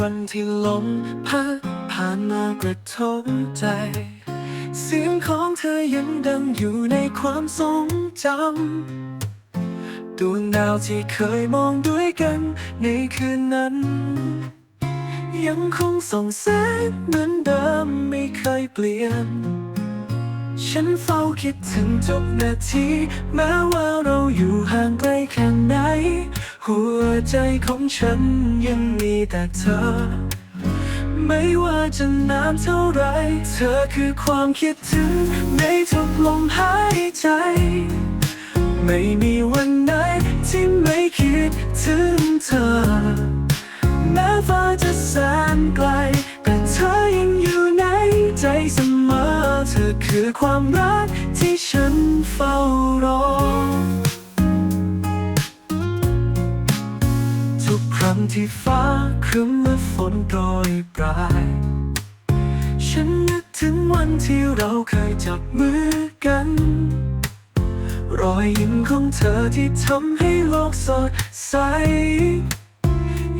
วันที่ลมพัดผ่านมากระทบใจ เสียงของเธอยังดังอยู่ในความทรงจำดวงดาวที่เคยมองด้วยกันในคืนนั้น ยังคงส่องแสงเหมือนเดิมไม่เคยเปลี่ยน ฉันเฝ้าคิดถึงทุกนาที แม้ว่าเราอยู่ห่างไกลแค่ไหน หัวใจของฉันยังมีแต่เธอ ไม่ว่าจะนานเท่าไร เธอคือความคิดถึงในทุกลมหายใจ ไม่มีวันไหนที่ไม่คิดถึงเธอ แม้ฟ้าจะแสนไกล แต่เธอยังอยู่ในใจเสมอ เธอคือความรักที่ฉันเฝ้ารอ ที่ฟ้าครึ้มและฝนโปรยปลาย ฉันนึกถึงวันที่เราเคยจับมือกัน รอยยิ้มของเธอที่ทำให้โลกสดใส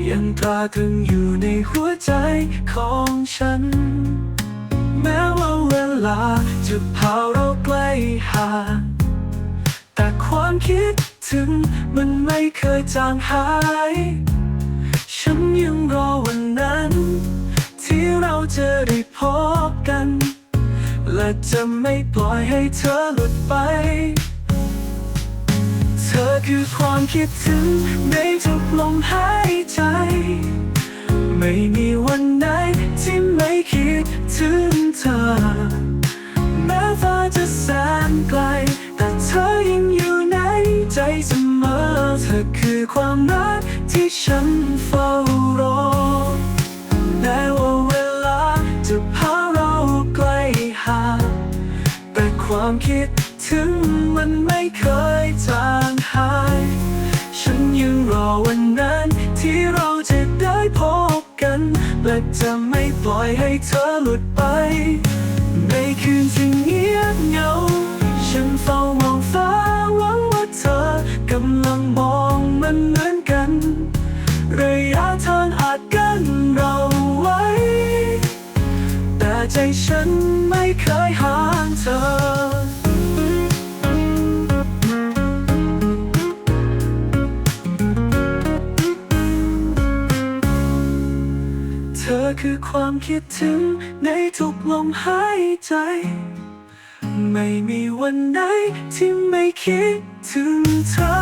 ยังตราตรึงอยู่ในหัวใจของฉัน แม้ว่าเวลาจะพาเราใกล้ห่างแต่ความคิดถึงมันไม่เคยจางหาย ฉันยังรอวันนั้น ที่เราจะได้พบกัน และจะไม่ปล่อยให้เธอหลุดไป เธอคือความคิดถึงในทุกลมหายใจ ไม่มีวันไหนที่ไม่คิดถึงเธอ แม้ฟ้าจะแสนไกล แต่เธอยังอยู่ในใจเสมอ เธอคือความรักที่ฉัน ความคิดถึงมันไม่เคยจางหาย ฉันยังรอวันนั้นที่เราจะได้พบกัน และจะไม่ปล่อยให้เธอหลุดไป ในคืนที่เงียบเหงา ฉันเฝ้ามองฟ้าหวังว่าเธอกำลังมองมันเหมือนกัน ระยะทางอาจกั้นเราไว้ แต่ใจฉันไม่เคยห่างเธอ ธอคือความคิดถึงในทุกลมหายใจ ไม่มีวันไหนที่ไม่คิดถึงเธอ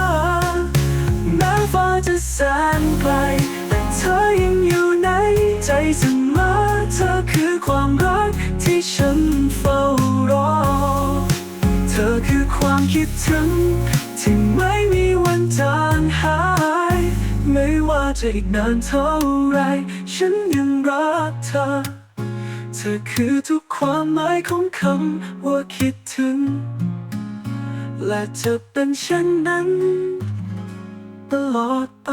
แม้ฟ้าจะแสนไกลแต่เธอยังอยู่ในใจเสมอเธอคือความรักที่ฉันเฝ้ารอ เธอคือความคิดถึง ธออีกนานเท่าไร ฉันยังรักเธอ เธอคือทุกความหมายของคำว่าคิดถึง และจะเป็นเช่นนั้น ตลอดไป